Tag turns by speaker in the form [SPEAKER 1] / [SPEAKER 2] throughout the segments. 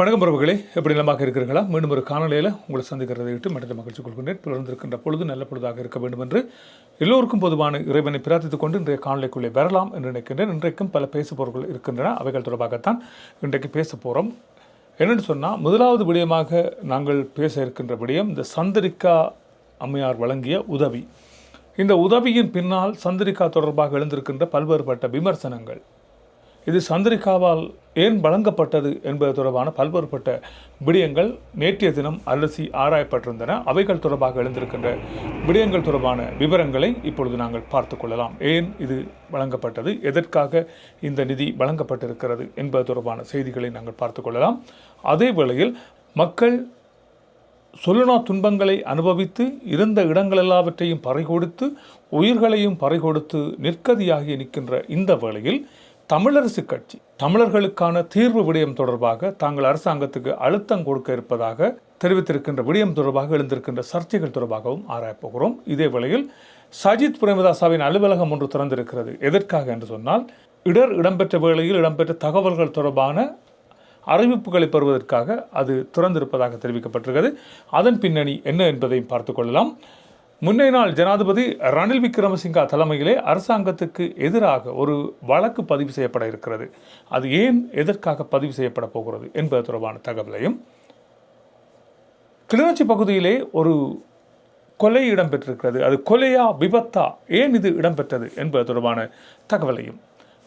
[SPEAKER 1] வணக்கம் உறவுகளே எப்படி நலமாக இருக்கிறீர்களா? மீண்டும் ஒரு காணொலியில் உங்களை சந்திக்கிறதை விட்டு மற்ற மகிழ்ச்சி கொள்கின்றேன். பிறந்திருக்கின்ற பொழுது நல்ல பொழுதாக இருக்க வேண்டும் என்று எல்லோருக்கும் பொதுவான இறைவனை பிரார்த்தித்துக் கொண்டு இன்றைய காணொலிக்குள்ளே வரலாம் என்று நினைக்கின்றேன். இன்றைக்கும் பல பேசுபவர்கள் இருக்கின்றன. அவைகள் தொடர்பாகத்தான் இன்றைக்கு பேச போகிறோம் என்னென்னு சொன்னால் முதலாவது விடயமாக நாங்கள் பேச இருக்கின்ற விடயம் இந்த சந்திரிக்கா அம்மையார் வழங்கிய உதவி. இந்த உதவியின் பின்னால் சந்திரிகா தொடர்பாக எழுந்திருக்கின்ற பல்வேறுபட்ட விமர்சனங்கள். இது சந்திரிகாவால் ஏன் வழங்கப்பட்டது என்பது தொடர்பான பல்வேறுபட்ட விடயங்கள் நேற்றைய தினம் அலசி ஆராயப்பட்டிருந்தன. அவைகள் தொடர்பாக எழுந்திருக்கின்ற விடயங்கள் தொடர்பான விவரங்களை இப்பொழுது நாங்கள் பார்த்து கொள்ளலாம். ஏன் இது வழங்கப்பட்டது? எதற்காக இந்த நிதி வழங்கப்பட்டிருக்கிறது என்பது தொடர்பான செய்திகளை நாங்கள் பார்த்து கொள்ளலாம். அதே வேளையில் மக்கள் சொல்லுனா துன்பங்களை அனுபவித்து இருந்த இடங்கள் எல்லாவற்றையும் பறைகொடுத்து உயிர்களையும் பறைகொடுத்து நிற்கதியாகி நிற்கின்ற இந்த வேளையில் தமிழரசு கட்சி தமிழர்களுக்கான தீர்வு விடயம் தொடர்பாக தாங்கள் அரசாங்கத்துக்கு அழுத்தம் கொடுக்க இருப்பதாக தெரிவித்திருக்கின்ற விடயம் தொடர்பாக எழுந்திருக்கின்ற சர்ச்சைகள் தொடர்பாகவும் ஆராயப்போகிறோம் இதே வேளையில் சஜித் பிரேமதாசாவின் அலுவலகம் ஒன்று திறந்திருக்கிறது. எதற்காக என்று சொன்னால் இடர் இடம்பெற்ற வேளையில் இடம்பெற்ற தகவல்கள் தொடர்பான அறிவிப்புகளை பெறுவதற்காக அது திறந்திருப்பதாக தெரிவிக்கப்பட்டிருக்கிறது. அதன் பின்னணி என்ன என்பதையும் பார்த்து கொள்ளலாம். முன்னைய நாள் ஜனாதிபதி ரணில் விக்ரமசிங்கா தலைமையிலே அரசாங்கத்துக்கு எதிராக ஒரு வழக்கு பதிவு செய்யப்பட இருக்கிறது. அது ஏன் எதற்காக பதிவு செய்யப்பட போகிறது என்பது தொடர்பான தகவலையும் கிளிநொச்சி பகுதியிலே ஒரு கொலை இடம்பெற்றிருக்கிறது. அது கொலையா விபத்தா? ஏன் இது இடம்பெற்றது என்பது தொடர்பான தகவலையும்.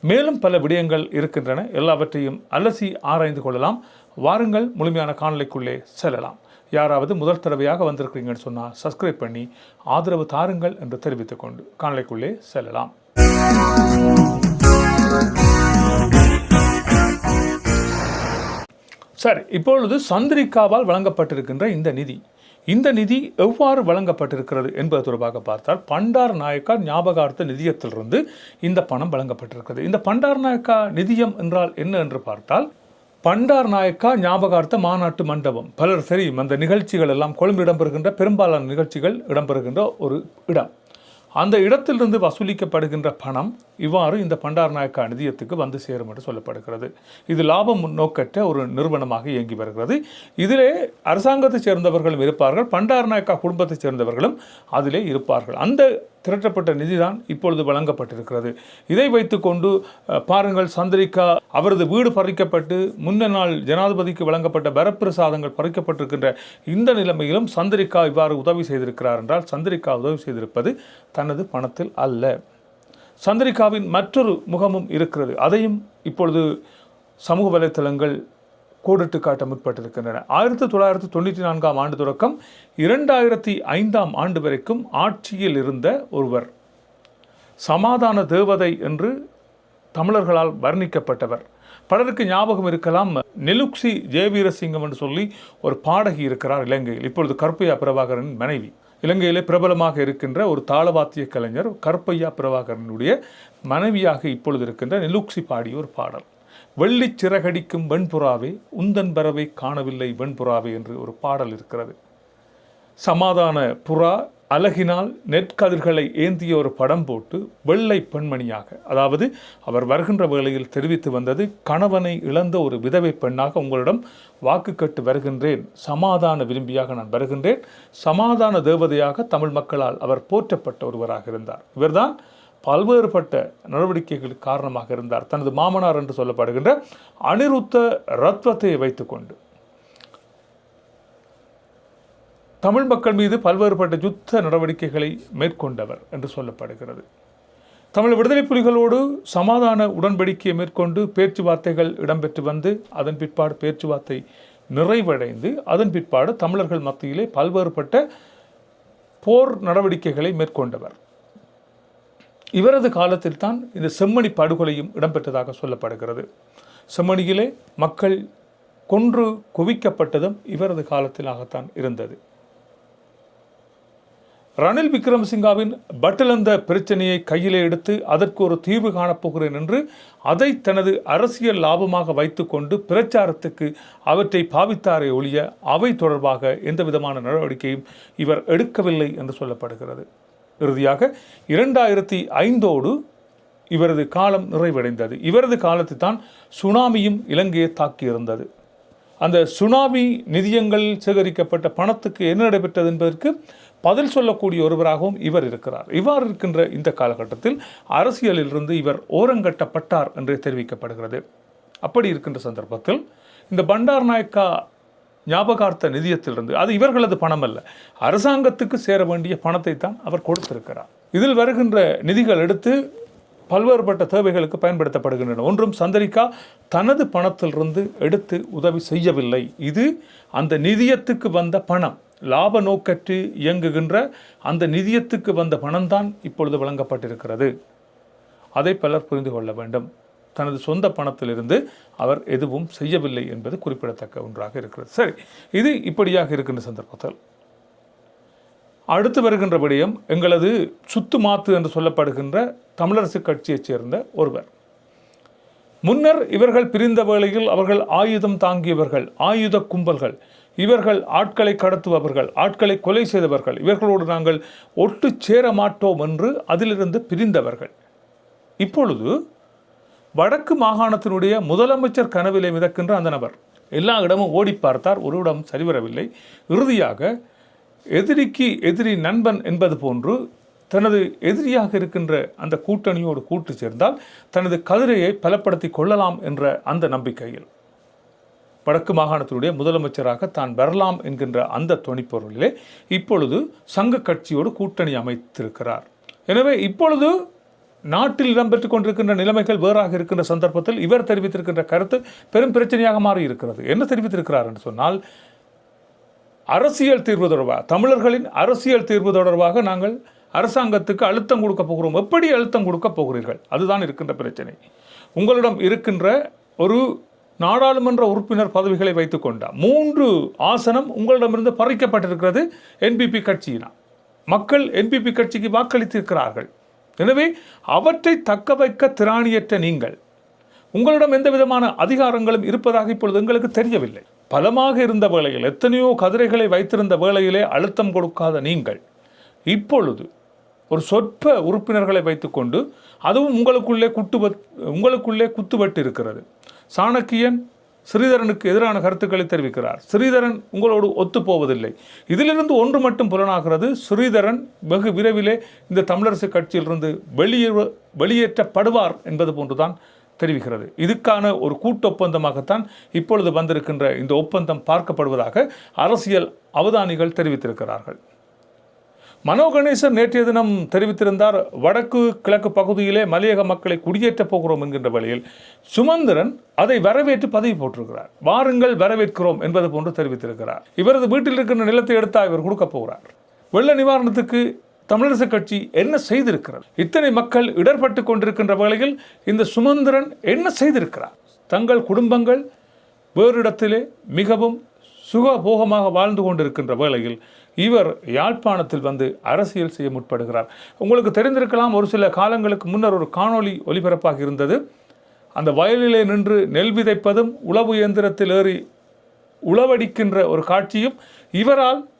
[SPEAKER 1] மேலும் பல விடயங்கள் இருக்கின்றன. எல்லாவற்றையும் அலசி ஆராய்ந்து கொள்ளலாம். வாருங்கள் முழுமையான காணொலிக்குள்ளே செல்லலாம். யாராவது முதல் தடவையாக வந்திருக்கிறீங்கன்னு சொன்னால் சப்ஸ்கிரைப் பண்ணி ஆதரவு தாருங்கள் என்று தெரிவித்துக் கொண்டு காணொலிக்குள்ளே செல்லலாம். சரி இப்பொழுது சந்திரிகாவால் வழங்கப்பட்டிருக்கின்ற இந்த நிதி இந்த நிதி எவ்வாறு வழங்கப்பட்டிருக்கிறது என்பது தொடர்பாக பார்த்தால் பண்டார் நாயக்கா ஞாபகார்த்த நிதியத்திலிருந்து இந்த பணம் வழங்கப்பட்டிருக்கிறது. இந்த பண்டார் நாயக்கா நிதியம் என்றால் என்ன என்று பார்த்தால் பண்டார் நாயக்கா ஞாபகார்த்த மாநாட்டு மண்டபம். பலர் தெரியும் அந்த நிகழ்ச்சிகள் எல்லாம் கொழும்பு இடம்பெறுகின்ற பெரும்பாலான நிகழ்ச்சிகள் இடம்பெறுகின்ற ஒரு இடம். அந்த இடத்திலிருந்து வசூலிக்கப்படுகின்ற பணம் இவ்வாறு இந்த பண்டார் நாயக்கா நிதியத்துக்கு வந்து சேரும் என்று சொல்லப்படுகிறது. இது லாபம் நோக்கற்ற ஒரு நிறுவனமாக இயங்கி வருகிறது. இதிலே அரசாங்கத்தைச் சேர்ந்தவர்களும் இருப்பார்கள் பண்டார் நாயக்கா குடும்பத்தைச் சேர்ந்தவர்களும் அதிலே இருப்பார்கள். அந்த திரட்டப்பட்ட நிதிதான் இப்பொழுது வழங்கப்பட்டிருக்கிறது. இதை வைத்துக்கொண்டு பாருங்கள் சந்திரிகா அவரது வீடு பறிக்கப்பட்டு முன்ன நாள் ஜனாதிபதிக்கு வழங்கப்பட்ட வரப்பிரசாதங்கள் பறிக்கப்பட்டிருக்கின்ற இந்த நிலைமையிலும் சந்திரிகா இவ்வாறு உதவி செய்திருக்கிறார் என்றால் சந்திரிகா உதவி செய்திருப்பது தனது பணத்தில் அல்ல. சந்திரிகாவின் மற்றொரு முகமும் இருக்கிறது. அதையும் இப்பொழுது சமூக வலைத்தளங்கள் கோடிட்டு காட்ட முற்பட்டிருக்கின்றன. ஆயிரத்தி தொள்ளாயிரத்தி தொண்ணூற்றி நான்காம் ஆண்டு தொடக்கம் இரண்டாயிரத்தி ஐந்தாம் ஆண்டு வரைக்கும் ஆட்சியில் இருந்த ஒருவர். சமாதான தேவதை என்று தமிழர்களால் வர்ணிக்கப்பட்டவர். பலருக்கு ஞாபகம் இருக்கலாம் நெலுக்சி ஜெயவீரசிங்கம் என்று சொல்லி ஒரு பாடகி இருக்கிறார் இலங்கையில். இப்பொழுது கருப்பையா பிரபாகரன் மனைவி. இலங்கையிலே பிரபலமாக இருக்கின்ற ஒரு தாளவாத்திய கலைஞர் கருப்பையா பிரபாகரனுடைய மனைவியாக இப்பொழுது இருக்கின்ற நெலுக்சி பாடிய ஒரு பாடல். வெள்ளிச் சிறகடிக்கும் வெண்புறாவே உந்தன் பறவை காணவில்லை வெண்புறாவே என்று ஒரு பாடல் இருக்கிறது. சமாதான புறா அழகினால் நெற்கதிர்களை ஏந்திய ஒரு படம் போட்டு வெள்ளை பெண்மணியாக அதாவது அவர் வருகின்ற வேளையில் தெரிவித்து வந்தது கணவனை இழந்த ஒரு விதவை பெண்ணாக உங்களிடம் வாக்கு கட்டு வருகின்றேன். சமாதான விரும்பியாக நான் வருகின்றேன். சமாதான தேவதையாக தமிழ் மக்களால் அவர் போற்றப்பட்ட ஒருவராக இருந்தார். இவர்தான் பல்வேறுபட்ட நடவடிக்கைகளுக்கு காரணமாக இருந்தார். தனது மாமனார் என்று சொல்லப்படுகின்ற அனிருத்த ரத்வத்தை வைத்துக்கொண்டு. தமிழ் மக்கள் மீது பல்வேறுபட்ட யுத்த நடவடிக்கைகளை மேற்கொண்டவர் என்று சொல்லப்படுகிறது. தமிழ் விடுதலை புலிகளோடு சமாதான உடன்படிக்கையை மேற்கொண்டு பேச்சுவார்த்தைகள் இடம்பெற்று வந்து அதன் பிற்பாடு பேச்சுவார்த்தை நிறைவடைந்து அதன் பிற்பாடு தமிழர்கள் மத்தியிலே பல்வேறுபட்ட போர் நடவடிக்கைகளை மேற்கொண்டவர். இவரது காலத்தில் தான் இந்த செம்மணி படுகொலையும் இடம்பெற்றதாக சொல்லப்படுகிறது. செம்மணியிலே மக்கள் கொன்று குவிக்கப்பட்டதும் இவரது காலத்திலாகத்தான் இருந்தது. ரணில் விக்ரமசிங்காவின் பட்டிலந்த பிரச்சனையை கையிலே எடுத்து அதற்கு ஒரு தீர்வு காணப்போகிறேன் என்று அதை தனது அரசியல் லாபமாக வைத்துக்கொண்டு பிரச்சாரத்துக்கு அவற்றை பாவித்தாரே ஒழிய அவை தொடர்பாக எந்த விதமான நடவடிக்கையும் இவர் எடுக்கவில்லை என்று சொல்லப்படுகிறது. இறுதியாக இரண்டாயிரத்தி ஐந்தோடு இவரது காலம் நிறைவடைந்தது. இவரது காலத்தில் தான் சுனாமியும் இலங்கையை தாக்கியிருந்தது. அந்த சுனாமி நிதியங்கள் சேகரிக்கப்பட்ட பணத்துக்கு என்ன நடைபெற்றது என்பதற்கு பதில் சொல்லக்கூடிய ஒருவராகவும் இவர் இருக்கிறார். இவ்வாறு இருக்கின்ற இந்த காலகட்டத்தில் அரசியலிலிருந்து இவர் ஓரங்கட்டப்பட்டார் என்று தெரிவிக்கப்படுகிறது. அப்படி இருக்கின்ற சந்தர்ப்பத்தில் இந்த பண்டார் நாயக்கா ஞாபகார்த்த நிதியத்திலிருந்து. அது இவர்களது பணம் அல்ல அரசாங்கத்துக்கு சேர வேண்டிய பணத்தை தான் அவர் கொடுத்திருக்கிறார். இதில் வருகின்ற நிதிகள் எடுத்து பல்வேறுபட்ட தேவைகளுக்கு பயன்படுத்தப்படுகின்றன. ஒன்றும் சந்தரிக்கா தனது பணத்திலிருந்து எடுத்து உதவி செய்யவில்லை. இது அந்த நிதியத்துக்கு வந்த பணம். லாப நோக்கற்று இயங்குகின்ற அந்த நிதியத்துக்கு வந்த பணம்தான் இப்பொழுது வழங்கப்பட்டிருக்கிறது. அதை பலர் புரிந்து கொள்ள வேண்டும். தனது சொந்த பணத்திலிருந்து அவர் எதுவும் செய்யவில்லை என்பது குறிப்பிடத்தக்க ஒன்றாக இருக்கிறது. சரி இது இப்படியாக இருக்கின்ற சந்தர்ப்பத்தில் அடுத்து வருகின்ற விடயம் எங்களது சுத்து மாத்து என்று சொல்லப்படுகின்ற தமிழரசு கட்சியைச் சேர்ந்த ஒருவர். முன்னர் இவர்கள் பிரிந்த வேளையில் அவர்கள் ஆயுதம் தாங்கியவர்கள் ஆயுத கும்பல்கள் இவர்கள் ஆட்களை கடத்துபவர்கள் ஆட்களை கொலை செய்தவர்கள் இவர்களோடு நாங்கள் ஒட்டு சேர மாட்டோம் என்று அதிலிருந்து பிரிந்தவர்கள். இப்பொழுது வடக்கு மாகாணத்தினுடைய முதலமைச்சர் கனவிலே மிதக்கின்ற அந்த நபர். எல்லா இடமும் ஓடி பார்த்தார். ஒரு இடம் சரிவரவில்லை. இறுதியாக எதிரிக்கு எதிரி நண்பன் என்பது போன்று தனது எதிரியாக இருக்கின்ற அந்த கூட்டணியோடு கூட்டு சேர்ந்தால் தனது கதிரையை பலப்படுத்தி கொள்ளலாம் என்ற அந்த நம்பிக்கையில். வடக்கு மாகாணத்தினுடைய முதலமைச்சராக தான் வரலாம் என்கின்ற அந்த துணிப்பொருளிலே இப்பொழுது சங்க கட்சியோடு கூட்டணி அமைத்திருக்கிறார். எனவே இப்பொழுது நாட்டில் இடம்பெற்றுக் கொண்டிருக்கின்ற நிலைமைகள் வேறாக இருக்கின்ற சந்தர்ப்பத்தில் இவர் தெரிவித்திருக்கின்ற கருத்து பெரும் பிரச்சனையாக மாறி இருக்கிறது என்ன தெரிவித்திருக்கிறார் என்று சொன்னால் அரசியல் தீர்வு தொடர்பாக தமிழர்களின் அரசியல் தீர்வு தொடர்பாக நாங்கள் அரசாங்கத்துக்கு அழுத்தம் கொடுக்க போகிறோம். எப்படி அழுத்தம் கொடுக்க போகிறீர்கள்? அதுதான் இருக்கின்ற பிரச்சனை. உங்களிடம் இருக்கின்ற ஒரு நாடாளுமன்ற உறுப்பினர் பதவிகளை வைத்துக்கொண்ட மூன்று ஆசனம் உங்களிடமிருந்து பறிக்கப்பட்டிருக்கிறது. என்பிபி கட்சியினால் மக்கள் என்பிபி கட்சிக்கு வாக்களித்திருக்கிறார்கள். எனவே அவற்றை தக்க வைக்க திராணியற்ற நீங்கள். உங்களிடம் எந்த விதமான அதிகாரங்களும் இருப்பதாக இப்பொழுது எங்களுக்கு தெரியவில்லை. பலமாக இருந்த வேளையில் எத்தனையோ கதிரைகளை வைத்திருந்த வேளையிலே அழுத்தம் கொடுக்காத நீங்கள். இப்பொழுது ஒரு சொற்ப உறுப்பினர்களை வைத்துக்கொண்டு அதுவும் உங்களுக்குள்ளே குட்டு உங்களுக்குள்ளே குத்துவட்டு இருக்கிறது சாணக்கியன் ஸ்ரீதரனுக்கு எதிரான கருத்துக்களை தெரிவிக்கிறார். ஸ்ரீதரன் உங்களோடு ஒத்துப்போவதில்லை. இதிலிருந்து ஒன்று மட்டும் புலனாகிறது. ஸ்ரீதரன் வெகு விரைவிலே இந்த தமிழரசு கட்சியிலிருந்து வெளியே வெளியேற்றப்படுவார் என்பது போன்றுதான் தெரிவிக்கிறது. இதுக்கான ஒரு கூட்டு ஒப்பந்தமாகத்தான் இப்பொழுது வந்திருக்கின்ற இந்த ஒப்பந்தம் பார்க்கப்படுவதாக அரசியல் அவதானிகள் தெரிவித்திருக்கிறார்கள். மனோ கணேசன் நேற்றைய தினம் தெரிவித்திருந்தார் வடக்கு கிழக்கு பகுதியிலே மலையக மக்களை குடியேற்றப் போகிறோம் என்கின்ற வழியில் சுமந்திரன் அதை வரவேற்று பதவி போட்டிருக்கிறார். வாருங்கள் வரவேற்கிறோம் என்பது போன்று தெரிவித்திருக்கிறார். இவரது வீட்டில் இருக்கின்ற நிலத்தை எடுத்தால் இவர் கொடுக்க போகிறார். வெள்ள நிவாரணத்துக்கு தமிழரசு கட்சி என்ன செய்திருக்கிறது? இத்தனை மக்கள் இடர்பட்டு கொண்டிருக்கின்ற வேளையில் இந்த சுமந்திரன் என்ன செய்திருக்கிறார்? தங்கள் குடும்பங்கள் வேறு இடத்திலே மிகவும் சுகபோகமாக வாழ்ந்து கொண்டிருக்கின்ற வேளையில் இவர் யாழ்ப்பாணத்தில் வந்து அரசியல் செய்ய முற்படுகிறார். உங்களுக்கு தெரிந்திருக்கலாம் ஒரு சில காலங்களுக்கு முன்னர் ஒரு காணொளி ஒலிபரப்பாக இருந்தது. அந்த வயலிலே நின்று நெல் விதைப்பதும் உழவு இயந்திரத்தில் ஏறி உளவடிக்கின்ற ஒரு காட்சியும் இவரால்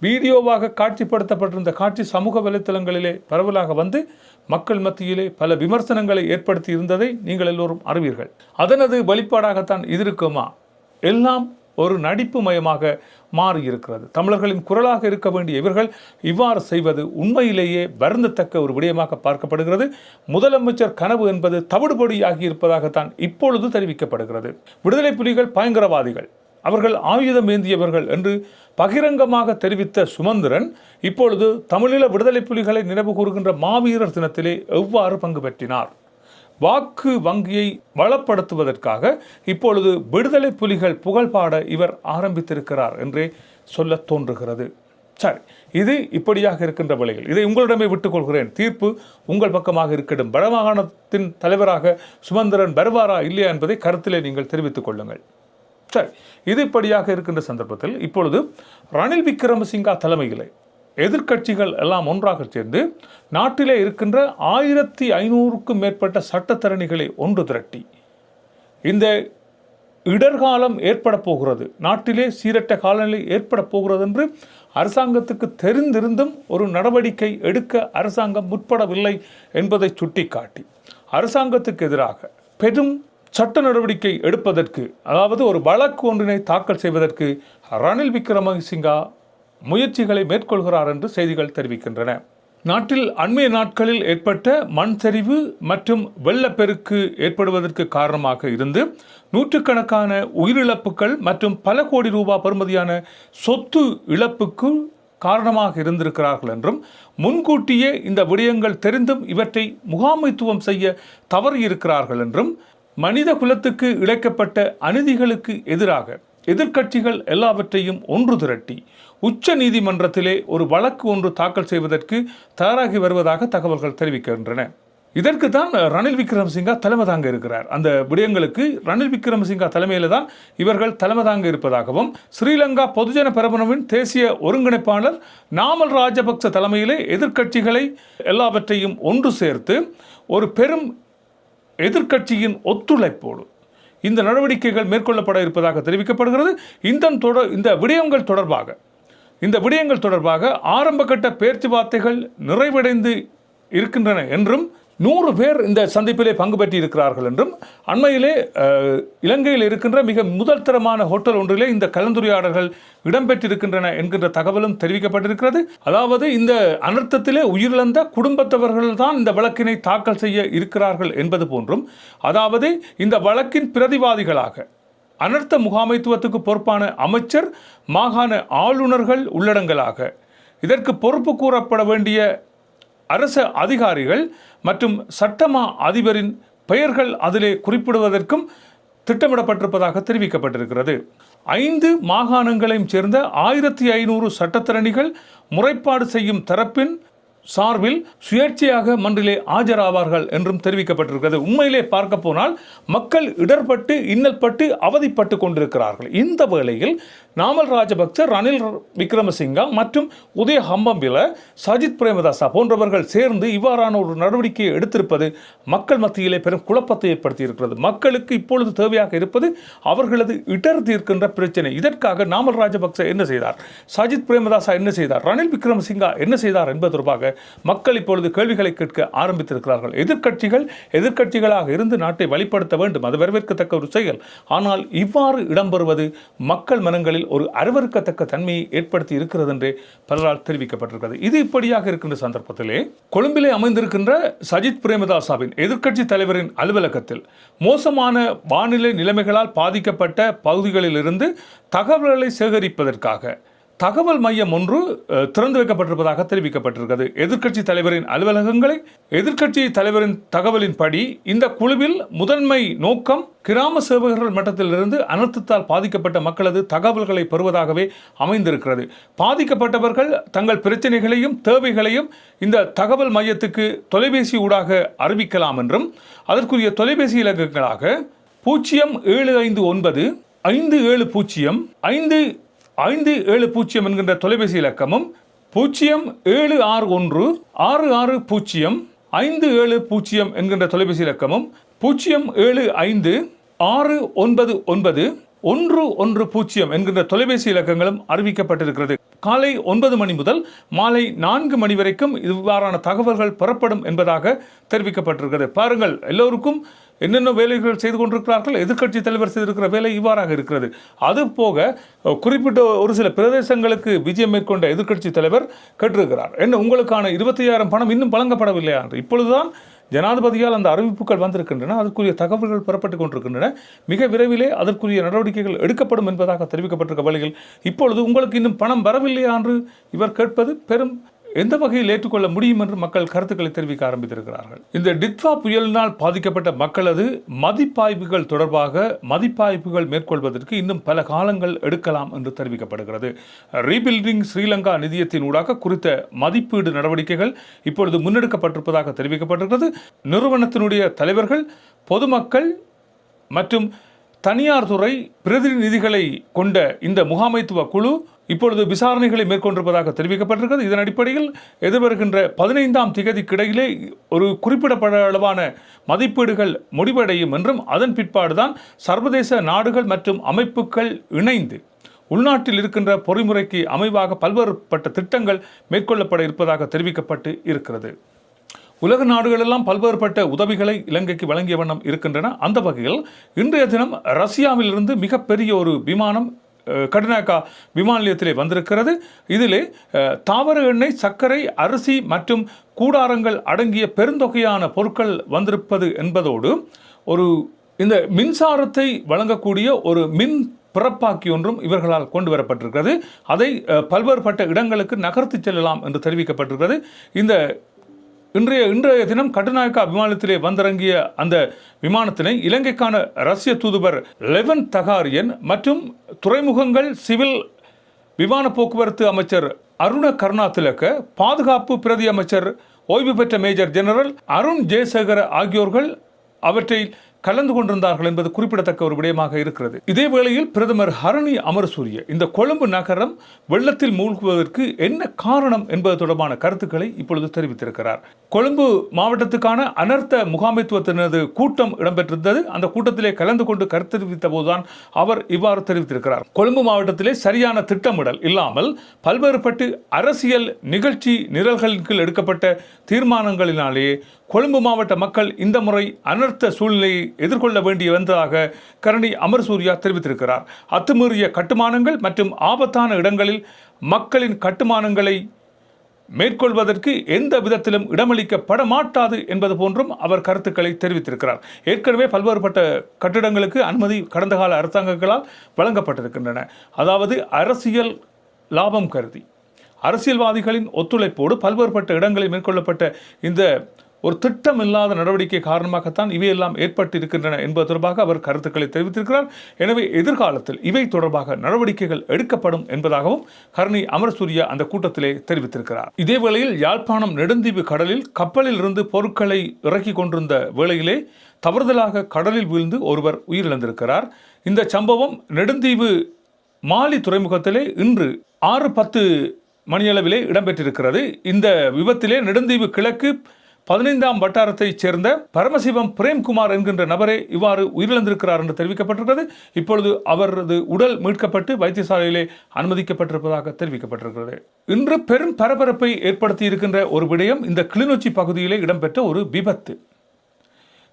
[SPEAKER 1] வீடியோவாக காட்சிப்படுத்தப்பட்டிருந்த காட்சி சமூக வலைத்தளங்களிலே பரவலாக வந்து மக்கள் மத்தியிலே பல விமர்சனங்களை ஏற்படுத்தி இருந்ததை நீங்கள் எல்லோரும் அறிவீர்கள். அதனது வெளிப்பாடாகத்தான் இது இருக்குமா? எல்லாம் ஒரு நடிப்பு மயமாக மாறியிருக்கிறது. தமிழர்களின் குரலாக இருக்க வேண்டிய இவர்கள் இவ்வாறு செய்வது உண்மையிலேயே வருந்தத்தக்க ஒரு விடயமாக பார்க்கப்படுகிறது. முதலமைச்சர் கனவு என்பது தவிடுபொடியாகி இருப்பதாகத்தான் இப்பொழுது தெரிவிக்கப்படுகிறது. விடுதலை புலிகள் பயங்கரவாதிகள். அவர்கள் ஆயுதம் ஏந்தியவர்கள் என்று பகிரங்கமாக தெரிவித்த சுமந்திரன் இப்பொழுது தமிழீழ விடுதலை புலிகளை நினைவு கூறுகின்ற மாவீரர் தினத்திலே எவ்வாறு பங்கு பெற்றினார்? வாக்கு வங்கியை வளப்படுத்துவதற்காக இப்பொழுது விடுதலை புலிகள் புகழ்பாட இவர் ஆரம்பித்திருக்கிறார் என்றே சொல்ல தோன்றுகிறது. சரி இது இப்படியாக இருக்கின்ற வேளையில் இதை உங்களிடமே விட்டுக்கொள்கிறேன். தீர்ப்பு உங்கள் பக்கமாக இருக்கட்டும். வடமாகாணத்தின் தலைவராக சுமந்திரன் வருவாரா இல்லையா என்பதை கருத்திலே நீங்கள் தெரிவித்துக் கொள்ளுங்கள். சரி இது இப்படியாக இருக்கின்ற சந்தர்ப்பத்தில் இப்பொழுது ரணில் விக்ரமசிங்கா தலைமையிலே எதிர்க்கட்சிகள் எல்லாம் ஒன்றாக சேர்ந்து நாட்டிலே இருக்கின்ற ஆயிரத்தி ஐநூறுக்கும் மேற்பட்ட சட்டத்தரணிகளை ஒன்று திரட்டி. இந்த இடர்காலம் ஏற்பட போகிறது. நாட்டிலே சீரற்ற காலநிலை ஏற்பட போகிறது என்று அரசாங்கத்துக்கு தெரிந்திருந்தும் ஒரு நடவடிக்கை எடுக்க அரசாங்கம் முற்படவில்லை என்பதை சுட்டிக்காட்டி அரசாங்கத்துக்கு எதிராக பெரும் சட்ட நடவடிக்கை எடுப்பதற்கு அதாவது ஒரு வழக்கு ஒன்றினை தாக்கல் செய்வதற்கு ரணில் விக்ரமசிங்கா முயற்சிகளை மேற்கொள்கிறார் என்று செய்திகள் தெரிவிக்கின்றன. நாட்டில் அண்மைய நாட்களில் ஏற்பட்ட மண் சரிவு மற்றும் வெள்ளப்பெருக்கு ஏற்படுவதற்கு காரணமாக இருந்து நூற்றுக்கணக்கான உயிரிழப்புகள் மற்றும் பல கோடி ரூபாய் பெறுமதியான சொத்து இழப்புக்கு காரணமாக இருந்திருக்கிறார்கள் என்றும் முன்கூட்டியே இந்த விடயங்கள் தெரிந்தும் இவற்றை முகாமைத்துவம் செய்ய தவறியிருக்கிறார்கள் என்றும் மனித குலத்துக்கு இழைக்கப்பட்ட அநீதிகளுக்கு எதிராக எதிர்க்கட்சிகள் எல்லாவற்றையும் ஒன்று திரட்டி உச்ச நீதிமன்றத்திலே ஒரு வழக்கு ஒன்று தாக்கல் செய்வதற்கு தயாராகி வருவதாக தகவல்கள் தெரிவிக்கின்றன. இதற்கு தான் ரணில் விக்ரமசிங்கா தலைமை தாங்க இருக்கிறார். அந்த விடயங்களுக்கு ரணில் விக்ரமசிங்கா தலைமையில் தான் இவர்கள் தலைமை தாங்க இருப்பதாகவும் ஸ்ரீலங்கா பொதுஜன பெரமுனவின் தேசிய ஒருங்கிணைப்பாளர் நாமல் ராஜபக்ச தலைமையிலே எதிர்க்கட்சிகளை எல்லாவற்றையும் ஒன்று சேர்த்து ஒரு பெரும் எதிர்க்கட்சியின் ஒத்துழைப்போடு இந்த நடவடிக்கைகள் மேற்கொள்ளப்பட இருப்பதாக தெரிவிக்கப்படுகிறது. இந்த தொடர் இந்த விடயங்கள் தொடர்பாக இந்த விடயங்கள் தொடர்பாக ஆரம்பகட்ட பேச்சுவார்த்தைகள் நிறைவடைந்து இருக்கின்றன என்றும் நூறு பேர் இந்த சந்திப்பிலே பங்கு பெற்றிருக்கிறார்கள் என்றும் அண்மையிலே இலங்கையில் இருக்கின்ற மிக முதல் தரமான ஹோட்டல் ஒன்றிலே இந்த கலந்துரையாடல்கள் இடம்பெற்றிருக்கின்றன என்கின்ற தகவலும் தெரிவிக்கப்பட்டிருக்கிறது. அதாவது இந்த அனர்த்தத்திலே உயிரிழந்த குடும்பத்தவர்கள் தான் இந்த வழக்கினை தாக்கல் செய்ய இருக்கிறார்கள் என்பது போன்றும் அதாவது இந்த வழக்கின் பிரதிவாதிகளாக அனர்த்த முகாமைத்துவத்துக்கு பொறுப்பான அமைச்சர் மாகாண ஆளுநர்கள் உள்ளடங்கலாக. இதற்கு பொறுப்பு கூறப்பட வேண்டிய அரச அதிகாரிகள் மற்றும் சட்டமா அதிபரின் பெயர்கள் அதிலே குறிப்பிடுவதற்கும் திட்டமிடப்பட்டிருப்பதாக தெரிவிக்கப்பட்டிருக்கிறது. ஐந்து மாகாணங்களையும் சேர்ந்த ஆயிரத்தி ஐநூறு சட்டத்திறனிகள் முறைப்பாடு செய்யும் தரப்பின் சார்பில் சுயேட்சையாக மன்றிலே ஆஜராவார்கள் என்றும் தெரிவிக்கப்பட்டிருக்கிறது. உண்மையிலே பார்க்க போனால் மக்கள் இடர்பட்டு இன்னல்பட்டு அவதிப்பட்டு கொண்டிருக்கிறார்கள். இந்த வேளையில் நாமல் ராஜபக்ச ரணில் விக்ரமசிங்கா மற்றும் உதய ஹம்பம்பில சஜித் பிரேமதாசா போன்றவர்கள் சேர்ந்து இவ்வாறான ஒரு நடவடிக்கையை எடுத்திருப்பது மக்கள் மத்தியிலே பெரும் குழப்பத்தை ஏற்படுத்தி இருக்கிறது மக்களுக்கு இப்பொழுது தேவையாக இருப்பது அவர்களது இடர் தீர்க்கின்ற பிரச்சனை. இதற்காக நாமல் ராஜபக்ச என்ன செய்தார்? சஜித் பிரேமதாசா என்ன செய்தார்? ரணில் விக்ரமசிங்கா என்ன செய்தார் என்பது தொடர்பாக மக்கள் இப்பொழுது கேள்விகளை கேட்க ஆரம்பித்திருக்கிறார்கள். எதிர்க்கட்சிகள் எதிர்க்கட்சிகளாக இருந்து நாட்டை வழிப்படுத்த வேண்டும். அது வரவேற்கத்தக்க ஒரு செயல். ஆனால் இவ்வாறு இடம்பெறுவது மக்கள் மனங்களில் ஒரு அருவருக்கத்தக்க தன்மையை ஏற்படுத்தி இருக்கிறது என்றே பலரால் தெரிவிக்கப்பட்டிருக்கிறது. இது இப்படியாக இருக்கின்ற சந்தர்ப்பத்திலே கொழும்பிலே அமைந்திருக்கின்ற சஜித் பிரேமதாசாவின் எதிர்க்கட்சி தலைவரின் அலுவலகத்தில் மோசமான வானிலை நிலைமைகளால் பாதிக்கப்பட்ட பகுதிகளிலிருந்து தகவல்களை சேகரிப்பதற்காக தகவல் மையம் ஒன்று திறந்து வைக்கப்பட்டிருப்பதாக தெரிவிக்கப்பட்டிருக்கிறது. எதிர்க்கட்சி தலைவரின் அலுவலகங்களை எதிர்க்கட்சி தலைவரின் தகவலின்படி இந்த குழுவில் முதன்மை நோக்கம் கிராம சேவகர்கள் மட்டத்திலிருந்து அனர்த்தத்தால் பாதிக்கப்பட்ட மக்களது தகவல்களை பெறுவதாகவே அமைந்திருக்கிறது. பாதிக்கப்பட்டவர்கள் தங்கள் பிரச்சனைகளையும் தேவைகளையும் இந்த தகவல் மையத்துக்கு தொலைபேசி ஊடாக அறிவிக்கலாம் என்றும் அதற்குரிய தொலைபேசி இலக்கங்களாக பூஜ்ஜியம் ஏழு ஐந்து ஒன்பது ஐந்து ஏழு பூஜ்ஜியம் ஐந்து ஐந்து ஏழு பூஜ்ஜியம் என்கின்ற தொலைபேசி இலக்கமும் பூஜ்ஜியம் ஏழு ஆறு ஒன்று ஆறு ஆறு பூஜ்ஜியம் ஐந்து ஏழு பூஜ்ஜியம் என்கின்ற தொலைபேசி இலக்கமும் பூஜ்ஜியம் ஏழு ஐந்து ஆறு ஒன்பது ஒன்பது ஒன்று ஒன்று பூஜ்ஜியம் என்கின்ற தொலைபேசி இலக்கங்களும் அறிவிக்கப்பட்டிருக்கிறது. காலை ஒன்பது மணி முதல் மாலை நான்கு மணி வரைக்கும் இவ்வாறான தகவல்கள் பெறப்படும் என்பதாக தெரிவிக்கப்பட்டிருக்கிறது. பாருங்கள் எல்லோருக்கும் என்னென்ன வேலைகள் செய்து கொண்டிருக்கிறார்கள் எதிர்க்கட்சி தலைவர் செய்திருக்கிற வேலை இவ்வாறாக இருக்கிறது. அது போக குறிப்பிட்ட ஒரு சில பிரதேசங்களுக்கு விஜயம் மேற்கொண்ட எதிர்க்கட்சி தலைவர் கேட்டிருக்கிறார். என்ன உங்களுக்கான இருபத்தையாயிரம் பணம் இன்னும் வழங்கப்படவில்லையா என்று? இப்பொழுதுதான் ஜனாதிபதியால் அந்த அறிவிப்புகள் வந்திருக்கின்றன அதற்குரிய தகவல்கள் பெறப்பட்டுக் கொண்டிருக்கின்றன. மிக விரைவிலே அதற்குரிய நடவடிக்கைகள் எடுக்கப்படும் என்பதாக தெரிவிக்கப்பட்டிருக்க வேளையில் இப்பொழுது உங்களுக்கு இன்னும் பணம் வரவில்லையா என்று இவர் கேட்பது பெரும் எந்த வகையில் ஏற்றுக்கொள்ள முடியும் என்று மக்கள் கருத்துக்களை தெரிவிக்க ஆரம்பித்திருக்கிறார்கள். இந்த டித்வா புயலினால் பாதிக்கப்பட்ட மக்களது மதிப்பாய்வுகள் தொடர்பாக மதிப்பாய்வுகள் மேற்கொள்வதற்கு இன்னும் பல காலங்கள் எடுக்கலாம் என்று தெரிவிக்கப்படுகிறது. ரீபில்டிங் ஸ்ரீலங்கா நிதியத்தின் ஊடாக குறித்த மதிப்பீடு நடவடிக்கைகள் இப்பொழுது முன்னெடுக்கப்பட்டிருப்பதாக தெரிவிக்கப்பட்டிருக்கிறது. நிறுவனத்தினுடைய தலைவர்கள் பொதுமக்கள் மற்றும் தனியார் துறை பிரதிநிதிகளை கொண்ட இந்த முகாமைத்துவ குழு இப்பொழுது விசாரணைகளை மேற்கொண்டிருப்பதாக தெரிவிக்கப்பட்டிருக்கிறது. இதன் அடிப்படையில் எதிர்வருகின்ற பதினைந்தாம் திகதிக்கிடையிலே ஒரு குறிப்பிடப்பட அளவான மதிப்பீடுகள் முடிவடையும் என்றும் அதன் பிற்பாடுதான் சர்வதேச நாடுகள் மற்றும் அமைப்புகள் இணைந்து உள்நாட்டில் இருக்கின்ற பொறிமுறைக்கு அமைவாக பல்வேறுபட்ட திட்டங்கள் மேற்கொள்ளப்பட இருப்பதாக தெரிவிக்கப்பட்டு இருக்கிறது. உலக நாடுகளெல்லாம் பல்வேறுபட்ட உதவிகளை இலங்கைக்கு வழங்கிய வண்ணம் இருக்கின்றன. அந்த வகையில் இன்றைய தினம் ரஷ்யாவிலிருந்து மிகப்பெரிய ஒரு விமானம் அஹ், விமான நிலையத்திலே வந்திருக்கிறது. இதிலே தாவர எண்ணெய் சர்க்கரை அரிசி மற்றும் கூடாரங்கள் அடங்கிய பெருந்தொகையான பொருட்கள் வந்திருப்பது என்பதோடு ஒரு இந்த மின்சாரத்தை வழங்கக்கூடிய ஒரு மின் பிறப்பாக்கி ஒன்றும் இவர்களால் கொண்டு வரப்பட்டிருக்கிறது. அதை பல்வேறுபட்ட இடங்களுக்கு நகர்த்தி செல்லலாம் என்று தெரிவிக்கப்பட்டிருக்கிறது. இந்த இன்றைய இன்றைய தினம் கட்டுநாயக்கா விமானத்திலே வந்திறங்கிய அந்த விமானத்தினை இலங்கைக்கான ரஷ்ய தூதுவர் லெவன் தகாரியன் மற்றும் துறைமுகங்கள் சிவில் விமான போக்குவரத்து அமைச்சர் அருண கருணாதிலக்க பாதுகாப்பு பிரதி அமைச்சர் ஓய்வு பெற்ற மேஜர் ஜெனரல் அருண் ஜெயசேகர ஆகியோர்கள் அவற்றை கலந்து கொண்டிருந்தார்கள் என்பது குறிப்பிடத்தக்க ஒரு விடயமாக இருக்கிறது. இதே வேளையில் பிரதமர் ஹரணி அமரசூரிய இந்த கொழும்பு நகரம் வெள்ளத்தில் மூழ்குவதற்கு என்ன காரணம் என்பது தொடர்பான கருத்துக்களை இப்பொழுது தெரிவித்திருக்கிறார். கொழும்பு மாவட்டத்துக்கான அனர்த்த முகாமைத்துவத்தினது கூட்டம் இடம்பெற்றிருந்தது. அந்த கூட்டத்திலே கலந்து கொண்டு கருத்து தெரிவித்த போதுதான் அவர் இவ்வாறு தெரிவித்திருக்கிறார். கொழும்பு மாவட்டத்திலே சரியான திட்டமிடல் இல்லாமல் பல்வேறுபட்டு அரசியல் நிகழ்ச்சி நிரல்களின் கீழ் எடுக்கப்பட்ட தீர்மானங்களினாலே கொழும்பு மாவட்ட மக்கள் இந்த முறை அனர்த்த சூழ்நிலையை எதிர்கொள்ள வேண்டி வந்ததாக கரணி அமர்சூர்யா தெரிவித்திருக்கிறார். அத்துமீறிய கட்டுமானங்கள் மற்றும் ஆபத்தான இடங்களில் மக்களின் கட்டுமானங்களை மேற்கொள்வதற்கு எந்த விதத்திலும் இடமளிக்கப்பட மாட்டாது என்பது போன்றும் அவர் கருத்துக்களை தெரிவித்திருக்கிறார். ஏற்கனவே பல்வேறுபட்ட கட்டிடங்களுக்கு அனுமதி கடந்த கால அரசாங்கங்களால் வழங்கப்பட்டிருக்கின்றன. அதாவது அரசியல் லாபம் கருதி. அரசியல்வாதிகளின் ஒத்துழைப்போடு பல்வேறுபட்ட இடங்களில் மேற்கொள்ளப்பட்ட இந்த ஒரு திட்டம் இல்லாத நடவடிக்கை காரணமாகத்தான் இவையெல்லாம் ஏற்பட்டிருக்கின்றன என்பது தொடர்பாக அவர் கருத்துக்களை தெரிவித்திருக்கிறார். எனவே எதிர்காலத்தில் இவை தொடர்பாக நடவடிக்கைகள் எடுக்கப்படும் என்பதாகவும் கருணை அமரசூரியா அந்த கூட்டத்திலே தெரிவித்திருக்கிறார். இதே வேளையில் யாழ்ப்பாணம் நெடுந்தீவு கடலில் கப்பலில் இருந்து பொருட்களை இறக்கி கொண்டிருந்த வேளையிலே தவறுதலாக கடலில் வீழ்ந்து ஒருவர் உயிரிழந்திருக்கிறார். இந்த சம்பவம் நெடுந்தீவு மாலி துறைமுகத்திலே இன்று ஆறு பத்து மணியளவிலே இடம்பெற்றிருக்கிறது. இந்த விபத்திலே நெடுந்தீவு கிழக்கு பதினைந்தாம் வட்டாரத்தைச் சேர்ந்த பரமசிவம் பிரேம்குமார் என்கின்ற நபரே இவ்வாறு உயிரிழந்திருக்கிறார் என்று தெரிவிக்கப்பட்டிருக்கிறது. இப்பொழுது அவரது உடல் மீட்கப்பட்டு வைத்தியசாலையிலே அனுமதிக்கப்பட்டிருப்பதாக தெரிவிக்கப்பட்டிருக்கிறது. இன்று பெரும் பரபரப்பை ஏற்படுத்தி இருக்கின்ற ஒரு விடயம் இந்த கிளிநொச்சி பகுதியிலே இடம்பெற்ற ஒரு விபத்து.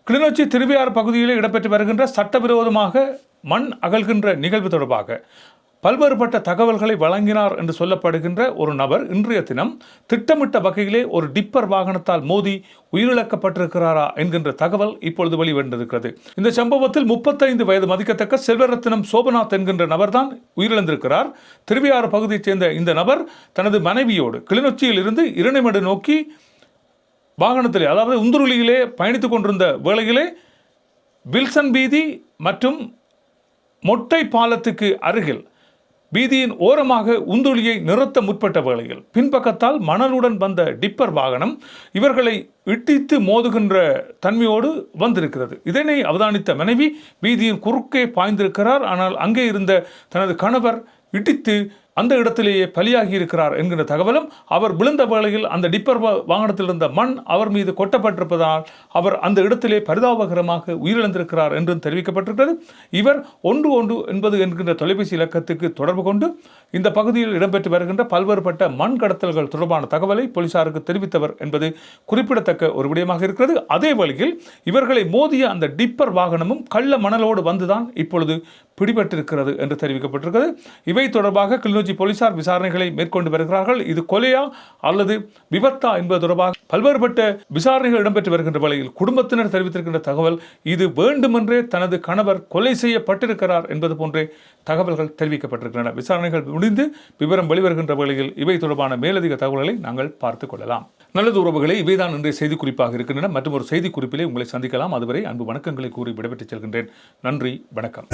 [SPEAKER 1] கிளிநொச்சி திருவையாறு பகுதியிலே இடம்பெற்று வருகின்ற சட்டவிரோதமாக மண் அகழ்கின்ற நிகழ்வு தொடர்பாக பல்வேறுபட்ட தகவல்களை வழங்கினார் என்று சொல்லப்படுகின்ற ஒரு நபர் இன்றைய தினம் திட்டமிட்ட வகையிலே ஒரு டிப்பர் வாகனத்தால் மோதி உயிரிழக்கப்பட்டிருக்கிறாரா என்கின்ற தகவல் இப்பொழுது வெளிவந்திருக்கிறது. இந்த சம்பவத்தில் முப்பத்தைந்து வயது மதிக்கத்தக்க செல்வரத்னம் சோபநாத் என்கின்ற நபர்தான் உயிரிழந்திருக்கிறார். திருவையாறு பகுதியைச் சேர்ந்த இந்த நபர் தனது மனைவியோடு கிளிநொச்சியில் இருந்து இரணைமடு நோக்கி வாகனத்திலே அதாவது உந்துருளியிலே பயணித்துக் கொண்டிருந்த வேளையிலே வில்சன் பீதி மற்றும் மொட்டை பாலத்துக்கு அருகில் வீதியின் ஓரமாக உந்துளியை நிறுத்த முற்பட்ட வேளையில் பின்பக்கத்தால் மணலுடன் வந்த டிப்பர் வாகனம் இவர்களை இட்டித்து மோதுகின்ற தன்மையோடு வந்திருக்கிறது. இதனை அவதானித்த மனைவி வீதியின் குறுக்கே பாய்ந்திருக்கிறார். ஆனால் அங்கே இருந்த தனது கணவர் இடித்து அந்த இடத்திலேயே பலியாகி இருக்கிறார் என்கிற தகவலும் அவர் விழுந்த வேளையில் அந்த டிப்பர் வாகனத்தில் இருந்த மண் அவர் மீது கொட்டப்பட்டிருப்பதால் அவர் அந்த இடத்திலே பரிதாபகரமாக உயிரிழந்திருக்கிறார் என்றும் தெரிவிக்கப்பட்டிருக்கிறது. இவர் ஒன்று ஒன்று என்பது என்கின்ற தொலைபேசி இலக்கத்துக்கு தொடர்பு கொண்டு இந்த பகுதியில் இடம்பெற்று வருகின்ற பல்வேறுபட்ட மண் கடத்தல்கள் தொடர்பான தகவலை போலீசாருக்கு தெரிவித்தவர் என்பது குறிப்பிடத்தக்க ஒரு விடயமாக இருக்கிறது. அதே வழியில் இவர்களை மோதிய அந்த டிப்பர் வாகனமும் கள்ள மணலோடு வந்துதான் இப்பொழுது பிடிபட்டிருக்கிறது என்று தெரிவிக்கப்பட்டிருக்கிறது. இவை தொடர்பாக கிளிநொச்சி போலீசார் விசாரணைகளை மேற்கொண்டு வருகிறார்கள். இது கொலையா அல்லது விபத்தா என்பது தொடர்பாக பல்வேறுபட்ட விசாரணைகள் இடம்பெற்று வருகின்ற வேளையில் குடும்பத்தினர் தெரிவித்திருக்கின்ற தகவல் இது வேண்டுமென்றே தனது கணவர் கொலை செய்யப்பட்டிருக்கிறார் என்பது போன்றே தகவல்கள் தெரிவிக்கப்பட்டிருக்கின்றன. விசாரணைகள் முடிந்து விவரம் வெளிவருகின்ற வேளையில் இவை தொடர்பான மேலதிக தகவல்களை நாங்கள் பார்த்துக் கொள்ளலாம். நல்லது உறவுகளை இவைதான் இன்றைய செய்தி குறிப்பாக இருக்கின்றன. மற்றும் ஒரு செய்தி குறிப்பிலே உங்களை சந்திக்கலாம். அதுவரை அன்பு வணக்கங்களை கூறி விடைபெற்றுச் செல்கின்றேன். நன்றி வணக்கம்.